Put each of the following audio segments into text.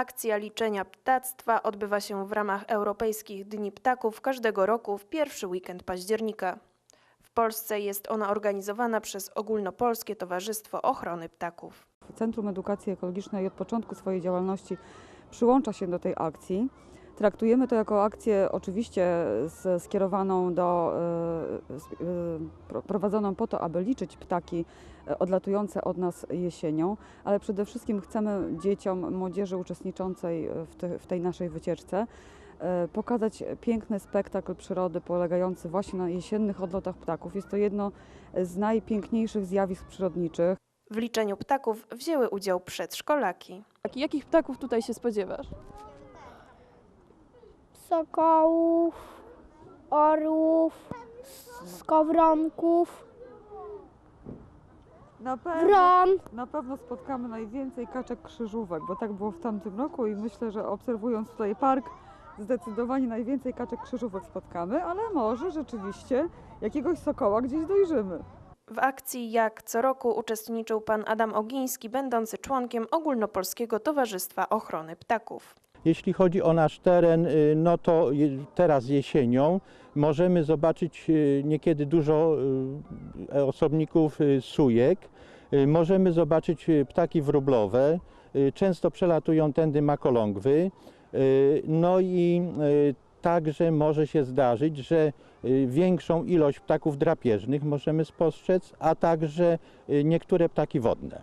Akcja liczenia ptactwa odbywa się w ramach Europejskich Dni Ptaków każdego roku w pierwszy weekend października. W Polsce jest ona organizowana przez Ogólnopolskie Towarzystwo Ochrony Ptaków. Centrum Edukacji Ekologicznej od początku swojej działalności przyłącza się do tej akcji. Traktujemy to jako akcję oczywiście skierowaną do, e, e, pro- prowadzoną po to, aby liczyć ptaki e, odlatujące od nas jesienią, ale przede wszystkim chcemy dzieciom, młodzieży uczestniczącej w, te, w tej naszej wycieczce pokazać piękny spektakl przyrody polegający właśnie na jesiennych odlotach ptaków. Jest to jedno z najpiękniejszych zjawisk przyrodniczych. W liczeniu ptaków wzięły udział przedszkolaki. Jakich ptaków tutaj się spodziewasz? Sokołów, orłów, skowronków, Na pewno, wron. na pewno spotkamy najwięcej kaczek krzyżówek, bo tak było w tamtym roku i myślę, że obserwując tutaj park, zdecydowanie najwięcej kaczek krzyżówek spotkamy, ale może rzeczywiście jakiegoś sokoła gdzieś dojrzymy. W akcji jak co roku uczestniczył pan Adam Ogiński, będący członkiem Ogólnopolskiego Towarzystwa Ochrony Ptaków. Jeśli chodzi o nasz teren, y, no to teraz jesienią możemy zobaczyć y, niekiedy dużo y, osobników sujek. Możemy zobaczyć ptaki wróblowe. Często przelatują tędy makolągwy. No i także może się zdarzyć, że większą ilość ptaków drapieżnych możemy spostrzec, a także niektóre ptaki wodne.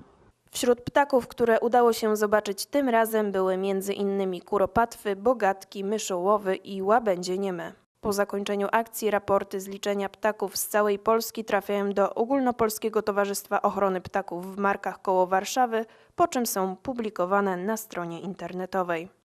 Wśród ptaków, które udało się zobaczyć tym razem były m.in. kuropatwy, bogatki, myszołowy i łabędzie nieme. Po zakończeniu akcji raporty z liczenia ptaków z całej Polski trafiają do Ogólnopolskiego Towarzystwa Ochrony Ptaków w Markach koło Warszawy, po czym są publikowane na stronie internetowej.